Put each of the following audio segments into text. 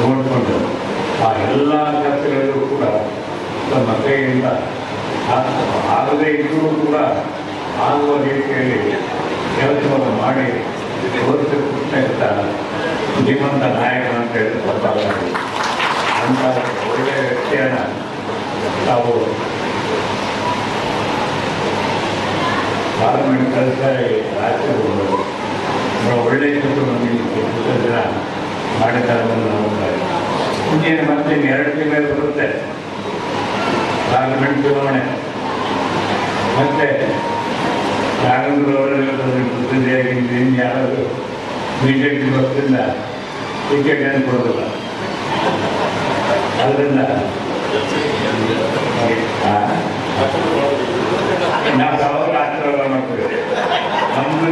ನೋಡಿಕೊಂಡು ಆ ಎಲ್ಲ ಕೆಲಸಗಳಿಗೂ ಕೂಡ ತಮ್ಮ ಕೈಯಿಂದ ಆಗದೇ ಇದ್ದರೂ ಕೂಡ ಆಗುವ ರೀತಿಯಲ್ಲಿ ಕೆಲಸವನ್ನು ಮಾಡಿ ತೋರಿಸಿಕೊಟ್ಟಂಥ ಶ್ರೀಮಂತ ನಾಯಕ ಅಂತ ಹೇಳಿ ಗೊತ್ತಾಗಲ್ಲ ಅಂತ ಒಳ್ಳೆಯ ವ್ಯಕ್ತಿಯನ್ನು ತಾವು ಪಾರ್ಲಿಮೆಂಟ್ ಕೆಲಸ ರಾಜ್ಯ ಒಳ್ಳೆಯ ಕೆಲಸ ನಮಗೆ ಎಷ್ಟು ಜನ ಮಾಡಿದ್ದಾರೆ ಅನ್ನೋದು ನಾವು ನೋಡ್ತಾರೆ. ಇನ್ನೇನು ಮತ್ತೆ ಎರಡು ತಿಂಗಳು ಬರುತ್ತೆ. ಪಾರ್ಲಿಮೆಂಟ್ ಚುನಾವಣೆ. ಮತ್ತೆ ನಾಗೇಂದ್ರ ಅವರೆಲ್ಲ ಪ್ರತಿನಿಧಿಯಾಗಿ ಇನ್ನು ಯಾರಾದರೂ ಬಿ ಜೆ ಪಿ ಪಕ್ಷದಿಂದ ಟಿಕೆಟ್ ಏನು ಕೊಡೋದಿಲ್ಲ. ಅದರಿಂದ ನಾವು ಅವಾಗ ಆಶೀರ್ವಾದ ಮಾಡ್ತೇವೆ? ನಮ್ಮದು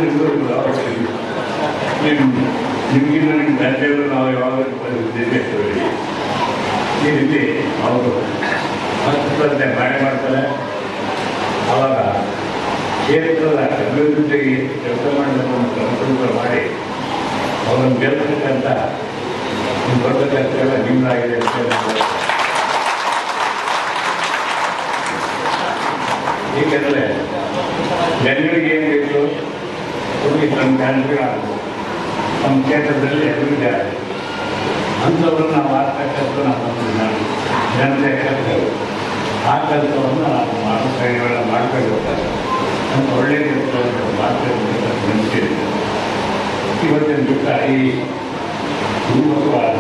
ನಿಮಗಿಂತ ನಿಮ್ಮ ತಂದೆಯವರು ರೀತಿ ಅವರು ಹಸ್ತಂತೆ ಮಾಡಿ ಮಾಡ್ತಾರೆ ಅವಾಗ ಕ್ಷೇತ್ರದ ಅಭಿವೃದ್ಧಿಗೆ ಕೆಲಸ ಮಾಡಬೇಕು ಸಂಕಲ್ಪ ಮಾಡಿ ಅವರನ್ನು ಗೆಲ್ತಕ್ಕಂಥ ನಿಮ್ಮ ದೊಡ್ಡ ಕೆಲಸ ನಿಮ್ಮದಾಗಿದೆ ಅಂತ ಏಕೆಂದರೆ ಜನರಿಗೆ ಏನು ಬೇಕು? ನಮ್ಮ ಜನರಿಗೆ ಆಗಬೇಕು. ನಮ್ಮ ಕ್ಷೇತ್ರದಲ್ಲಿ ಅಭಿವೃದ್ಧಿ ಆಗಬೇಕು. ಅಂಥವ್ರನ್ನ ನಾವು ಆಗ್ತಕ್ಕಂಥ ನಮ್ಮ ಜನತೆ ಆ ಕೆಲಸವನ್ನು ನಾವು ಮಾಡೋ ಕಾರ್ಯಗಳನ್ನ ಮಾಡಬೇಕಾಗ್ತದೆ ಅಂತ ಒಳ್ಳೆಯ ಕೆಲಸವನ್ನು ಮಾಡಬೇಕು ನಂಬಿಕೆ ಇವತ್ತಿನ ದಿವಸ ಈ ಗುರುಮುಖವಾದ